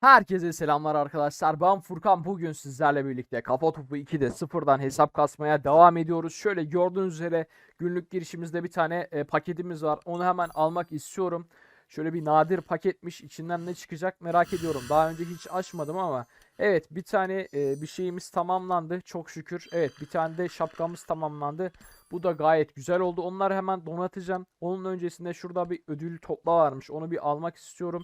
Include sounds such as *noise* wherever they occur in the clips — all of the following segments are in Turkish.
Herkese selamlar arkadaşlar. Ben Furkan. Bugün sizlerle birlikte Kafa Topu 2'de sıfırdan hesap kasmaya devam ediyoruz. Şöyle gördüğünüz üzere günlük girişimizde bir tane e, paketimiz var. Onu hemen almak istiyorum. Şöyle bir nadir paketmiş. İçinden ne çıkacak merak ediyorum. Daha önce hiç açmadım ama evet bir tane e, bir şeyimiz tamamlandı. Çok şükür. Evet bir tane de şapkamız tamamlandı. Bu da gayet güzel oldu. Onları hemen donatacağım. Onun öncesinde şurada bir ödül topla varmış. Onu bir almak istiyorum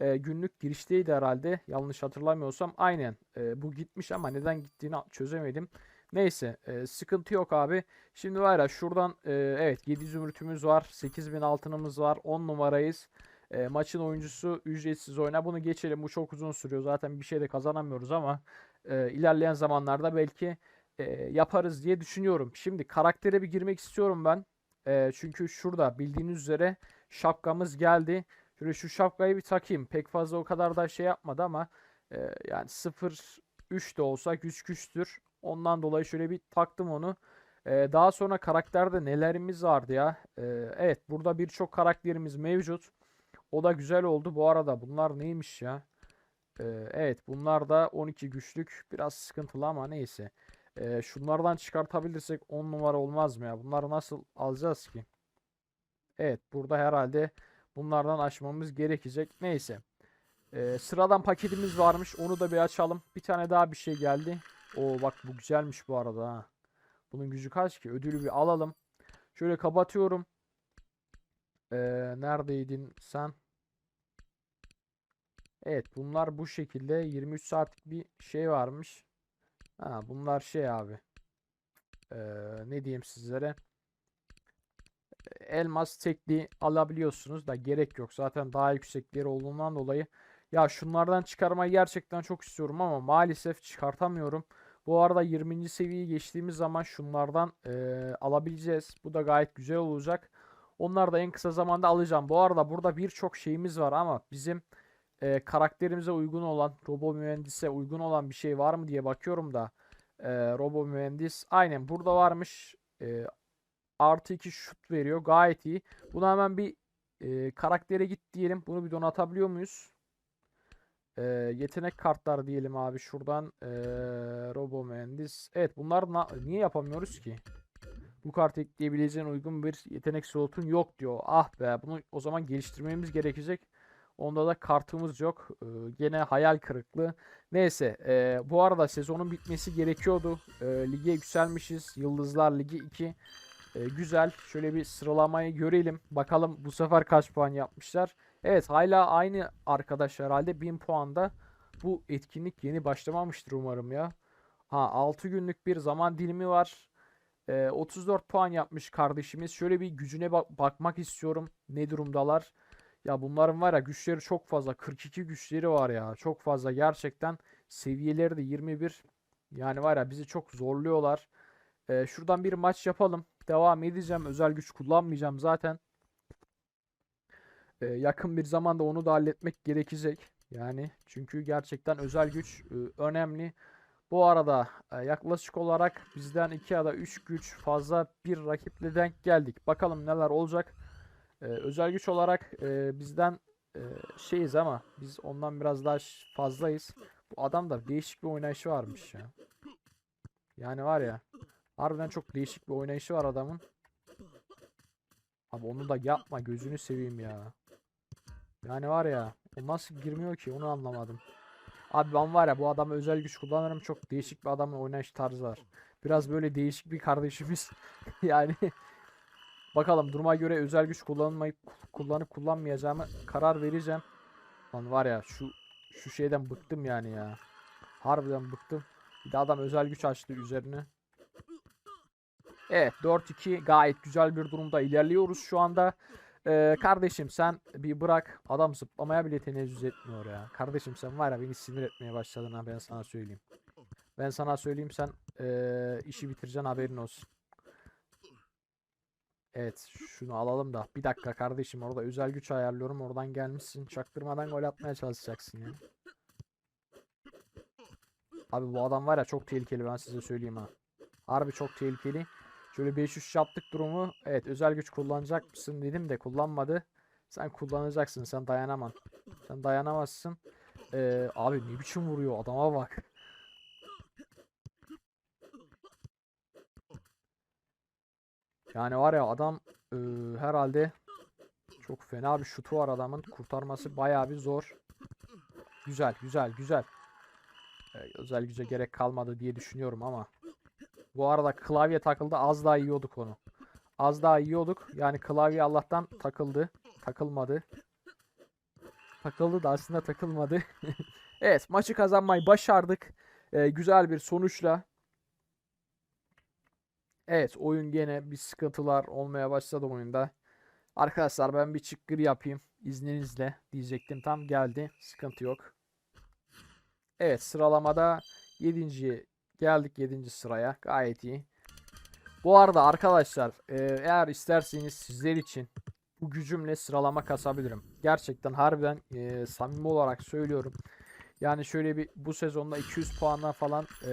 e, günlük girişteydi herhalde. Yanlış hatırlamıyorsam. Aynen. E, bu gitmiş ama neden gittiğini çözemedim. Neyse. e, sıkıntı yok abi. Şimdi var ya şuradan e, evet 7 zümrütümüz var. 8000 altınımız var. 10 numarayız. E, maçın oyuncusu ücretsiz oyna. Bunu geçelim. Bu çok uzun sürüyor. Zaten bir şey de kazanamıyoruz ama e, ilerleyen zamanlarda belki e, yaparız diye düşünüyorum. Şimdi karaktere bir girmek istiyorum ben. E, çünkü şurada bildiğiniz üzere şapkamız geldi. Şöyle şu şapkayı bir takayım. Pek fazla o kadar da şey yapmadı ama e, yani 0-3 de olsa güç güçtür. Ondan dolayı şöyle bir taktım onu. E, daha sonra karakterde nelerimiz vardı ya. E, evet burada birçok karakterimiz mevcut. O da güzel oldu. Bu arada bunlar neymiş ya? E, evet bunlar da 12 güçlük. Biraz sıkıntılı ama neyse. E, şunlardan çıkartabilirsek 10 numara olmaz mı ya? Bunları nasıl alacağız ki? Evet burada herhalde Bunlardan açmamız gerekecek. Neyse. Ee, sıradan paketimiz varmış. Onu da bir açalım. Bir tane daha bir şey geldi. Oo bak bu güzelmiş bu arada ha. Bunun gücü kaç ki? Ödülü bir alalım. Şöyle kapatıyorum. Ee, neredeydin sen? Evet bunlar bu şekilde 23 saatlik bir şey varmış. Ha bunlar şey abi. Ee, ne diyeyim sizlere? Elmas tekli alabiliyorsunuz da gerek yok. Zaten daha yüksekleri olduğundan dolayı. Ya şunlardan çıkarmayı gerçekten çok istiyorum ama maalesef çıkartamıyorum. Bu arada 20. seviyeyi geçtiğimiz zaman şunlardan e, alabileceğiz. Bu da gayet güzel olacak. Onlar da en kısa zamanda alacağım. Bu arada burada birçok şeyimiz var ama bizim e, karakterimize uygun olan, robo mühendise uygun olan bir şey var mı diye bakıyorum da e, robo mühendis aynen burada varmış. E, artı 2 şut veriyor. Gayet iyi. Buna hemen bir e, karaktere git diyelim. Bunu bir donatabiliyor muyuz? E, yetenek kartlar diyelim abi. Şuradan e, Robo Mühendis. Evet bunlar niye yapamıyoruz ki? Bu kartı ekleyebileceğin uygun bir yetenek slotun yok diyor. Ah be bunu o zaman geliştirmemiz gerekecek. Onda da kartımız yok. Ee, gene hayal kırıklığı. Neyse. E, bu arada sezonun bitmesi gerekiyordu. E, lige yükselmişiz. Yıldızlar Ligi 2. E, güzel. Şöyle bir sıralamayı görelim. Bakalım bu sefer kaç puan yapmışlar. Evet hala aynı arkadaş herhalde 1000 puanda. Bu etkinlik yeni başlamamıştır umarım ya. Ha 6 günlük bir zaman dilimi var. E, 34 puan yapmış kardeşimiz. Şöyle bir gücüne bak bakmak istiyorum. Ne durumdalar? Ya bunların var ya güçleri çok fazla. 42 güçleri var ya. Çok fazla gerçekten. Seviyeleri de 21. Yani var ya bizi çok zorluyorlar. Ee, şuradan bir maç yapalım. Devam edeceğim. Özel güç kullanmayacağım zaten. Ee, yakın bir zamanda onu da halletmek gerekecek. Yani çünkü gerçekten özel güç e, önemli. Bu arada e, yaklaşık olarak bizden 2 ya da 3 güç fazla bir rakiple denk geldik. Bakalım neler olacak. Ee, özel güç olarak e, bizden e, şeyiz ama biz ondan biraz daha fazlayız. Bu adam da değişik bir oynayışı varmış ya. Yani var ya. Harbiden çok değişik bir oynayışı var adamın. Abi onu da yapma gözünü seveyim ya. Yani var ya o nasıl girmiyor ki onu anlamadım. Abi ben var ya bu adamı özel güç kullanırım çok değişik bir adamın oynayış tarzı var. Biraz böyle değişik bir kardeşimiz. *laughs* yani bakalım duruma göre özel güç kullanmayıp kullanıp kullanmayacağımı karar vereceğim. Lan var ya şu şu şeyden bıktım yani ya. Harbiden bıktım. Bir de adam özel güç açtı üzerine. Evet 4-2 gayet güzel bir durumda ilerliyoruz şu anda. Ee, kardeşim sen bir bırak adam zıplamaya bile tenezzüz etmiyor ya. Kardeşim sen var ya beni sinir etmeye başladın ha ben sana söyleyeyim. Ben sana söyleyeyim sen ee, işi bitireceksin haberin olsun. Evet şunu alalım da. Bir dakika kardeşim orada özel güç ayarlıyorum. Oradan gelmişsin. Çaktırmadan gol atmaya çalışacaksın ya. Abi bu adam var ya çok tehlikeli ben size söyleyeyim ha. Harbi çok tehlikeli. Şöyle 5-3 yaptık durumu. Evet özel güç kullanacak mısın dedim de kullanmadı. Sen kullanacaksın sen dayanamam. Sen dayanamazsın. Ee, abi ne biçim vuruyor adama bak. Yani var ya adam e, herhalde çok fena bir şutu var adamın. Kurtarması bayağı bir zor. Güzel, güzel, güzel. Ee, özel güce gerek kalmadı diye düşünüyorum ama. Bu arada klavye takıldı. Az daha yiyorduk onu. Az daha yiyorduk. Yani klavye Allah'tan takıldı. Takılmadı. Takıldı da aslında takılmadı. *laughs* evet maçı kazanmayı başardık. Ee, güzel bir sonuçla. Evet oyun gene bir sıkıntılar olmaya başladı oyunda. Arkadaşlar ben bir çıkgır yapayım. İzninizle diyecektim. Tam geldi. Sıkıntı yok. Evet sıralamada 7. geldik 7. sıraya. Gayet iyi. Bu arada arkadaşlar e, eğer isterseniz sizler için bu gücümle sıralama kasabilirim. Gerçekten harbiden e, samimi olarak söylüyorum. Yani şöyle bir bu sezonda 200 puandan falan e,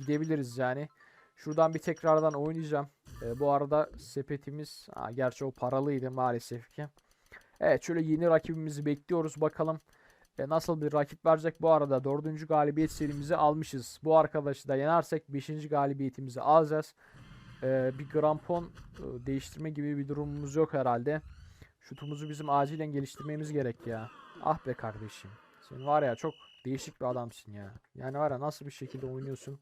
gidebiliriz yani. Şuradan bir tekrardan oynayacağım. E, bu arada sepetimiz ha, gerçi o paralıydı maalesef ki. Evet şöyle yeni rakibimizi bekliyoruz bakalım. E, nasıl bir rakip verecek? Bu arada 4. galibiyet serimizi almışız. Bu arkadaşı da yenersek 5. galibiyetimizi alacağız. E, bir grampon değiştirme gibi bir durumumuz yok herhalde. Şutumuzu bizim acilen geliştirmemiz gerek ya. Ah be kardeşim. Sen var ya çok değişik bir adamsın ya. Yani var ya nasıl bir şekilde oynuyorsun.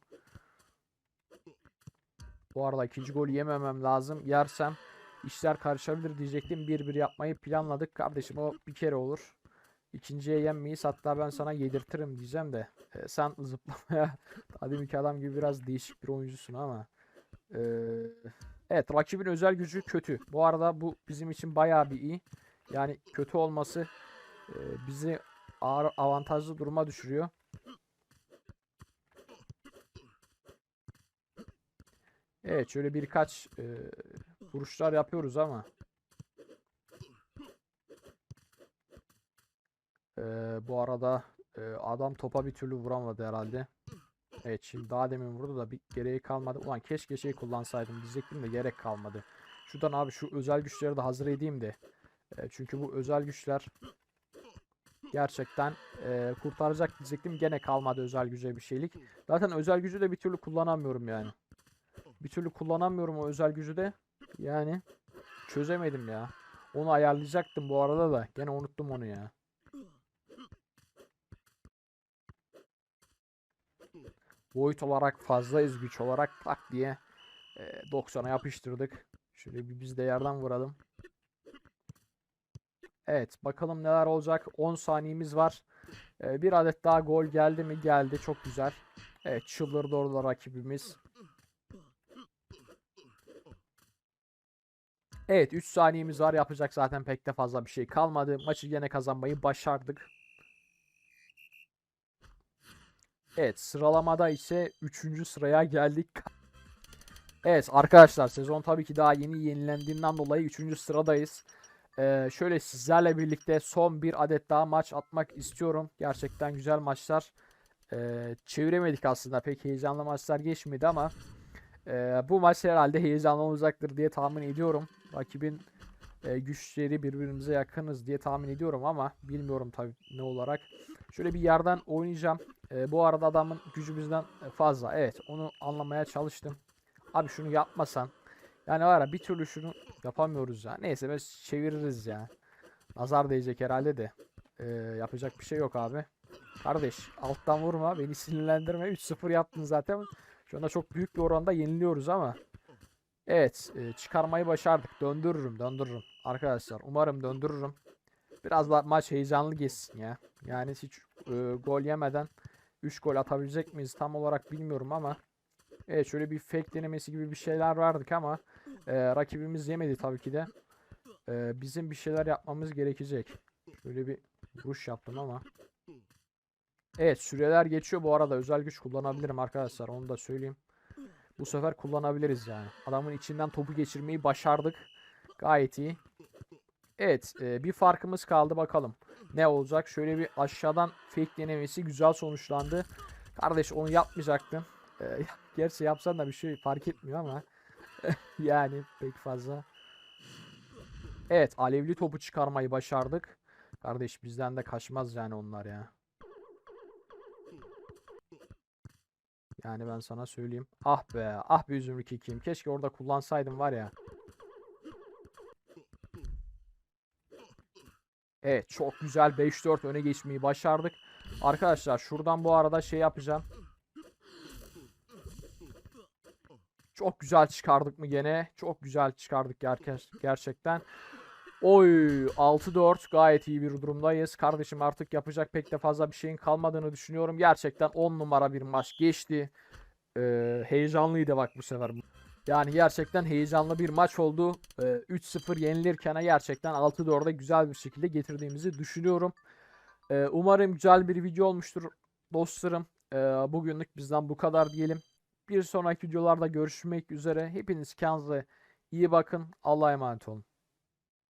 Bu arada ikinci gol yememem lazım. Yersem işler karışabilir diyecektim. 1-1 yapmayı planladık. Kardeşim o bir kere olur. İkinciye yenmeyiz. Hatta ben sana yedirtirim diyeceğim de. e, sen *laughs* zıplamaya ademiki adam gibi biraz değişik bir oyuncusun ama. e, evet rakibin özel gücü kötü. Bu arada bu bizim için bayağı bir iyi. Yani kötü olması e, bizi ağır avantajlı duruma düşürüyor. Evet şöyle birkaç e, vuruşlar yapıyoruz ama e, bu arada e, adam topa bir türlü vuramadı herhalde. Evet şimdi daha demin vurdu da bir gereği kalmadı. Ulan keşke şey kullansaydım diyecektim de gerek kalmadı. Şuradan abi şu özel güçleri de hazır edeyim de. E, çünkü bu özel güçler gerçekten e, kurtaracak diyecektim. Gene kalmadı özel güce bir şeylik. Zaten özel gücü de bir türlü kullanamıyorum yani. Bir türlü kullanamıyorum o özel gücü de. Yani çözemedim ya. Onu ayarlayacaktım bu arada da. Gene unuttum onu ya. Boyut olarak fazlayız güç olarak tak diye e, 90'a yapıştırdık. Şöyle bir biz de yerden vuralım. Evet bakalım neler olacak. 10 saniyemiz var. E, bir adet daha gol geldi mi? Geldi. Çok güzel. Evet çıldırdı orada rakibimiz. Evet 3 saniyemiz var. Yapacak zaten pek de fazla bir şey kalmadı. Maçı yine kazanmayı başardık. Evet sıralamada ise 3. sıraya geldik. Evet arkadaşlar sezon tabii ki daha yeni yenilendiğinden dolayı 3. sıradayız. Ee, şöyle sizlerle birlikte son bir adet daha maç atmak istiyorum. Gerçekten güzel maçlar. Ee, çeviremedik aslında pek heyecanlı maçlar geçmedi ama e, bu maç herhalde heyecanlı olacaktır diye tahmin ediyorum. Rakibin e, güçleri birbirimize yakınız diye tahmin ediyorum ama bilmiyorum tabii ne olarak. Şöyle bir yerden oynayacağım. E, bu arada adamın gücü bizden fazla. Evet onu anlamaya çalıştım. Abi şunu yapmasan. Yani var ya bir türlü şunu yapamıyoruz ya. Neyse biz çeviririz ya. Nazar değecek herhalde de. E, yapacak bir şey yok abi. Kardeş alttan vurma beni sinirlendirme. 3-0 yaptın zaten. Şu anda çok büyük bir oranda yeniliyoruz ama. Evet e, çıkarmayı başardık. Döndürürüm döndürürüm. Arkadaşlar umarım döndürürüm. Biraz da maç heyecanlı geçsin ya. Yani hiç e, gol yemeden 3 gol atabilecek miyiz tam olarak bilmiyorum ama. Evet şöyle bir fake denemesi gibi bir şeyler verdik ama e, rakibimiz yemedi tabii ki de. E, bizim bir şeyler yapmamız gerekecek. Şöyle bir vuruş yaptım ama. Evet süreler geçiyor bu arada özel güç kullanabilirim arkadaşlar onu da söyleyeyim. Bu sefer kullanabiliriz yani. Adamın içinden topu geçirmeyi başardık. Gayet iyi. Evet e, bir farkımız kaldı bakalım. Ne olacak? Şöyle bir aşağıdan fake denemesi güzel sonuçlandı. Kardeş onu yapmayacaktın. E, gerçi yapsan da bir şey fark etmiyor ama. *laughs* yani pek fazla. Evet alevli topu çıkarmayı başardık. Kardeş bizden de kaçmaz yani onlar ya. Yani ben sana söyleyeyim. Ah be ah be üzümlü kekim. Keşke orada kullansaydım var ya. Evet, çok güzel 5-4 öne geçmeyi başardık. Arkadaşlar şuradan bu arada şey yapacağım. Çok güzel çıkardık mı gene? Çok güzel çıkardık gerke- gerçekten. Oy 6-4 gayet iyi bir durumdayız. Kardeşim artık yapacak pek de fazla bir şeyin kalmadığını düşünüyorum. Gerçekten 10 numara bir maç geçti. Ee, heyecanlıydı bak bu sefer. Yani gerçekten heyecanlı bir maç oldu. Ee, 3-0 yenilirken gerçekten 6-4'e güzel bir şekilde getirdiğimizi düşünüyorum. Ee, umarım güzel bir video olmuştur dostlarım. Ee, bugünlük bizden bu kadar diyelim. Bir sonraki videolarda görüşmek üzere. Hepiniz kendinize iyi bakın. Allah'a emanet olun.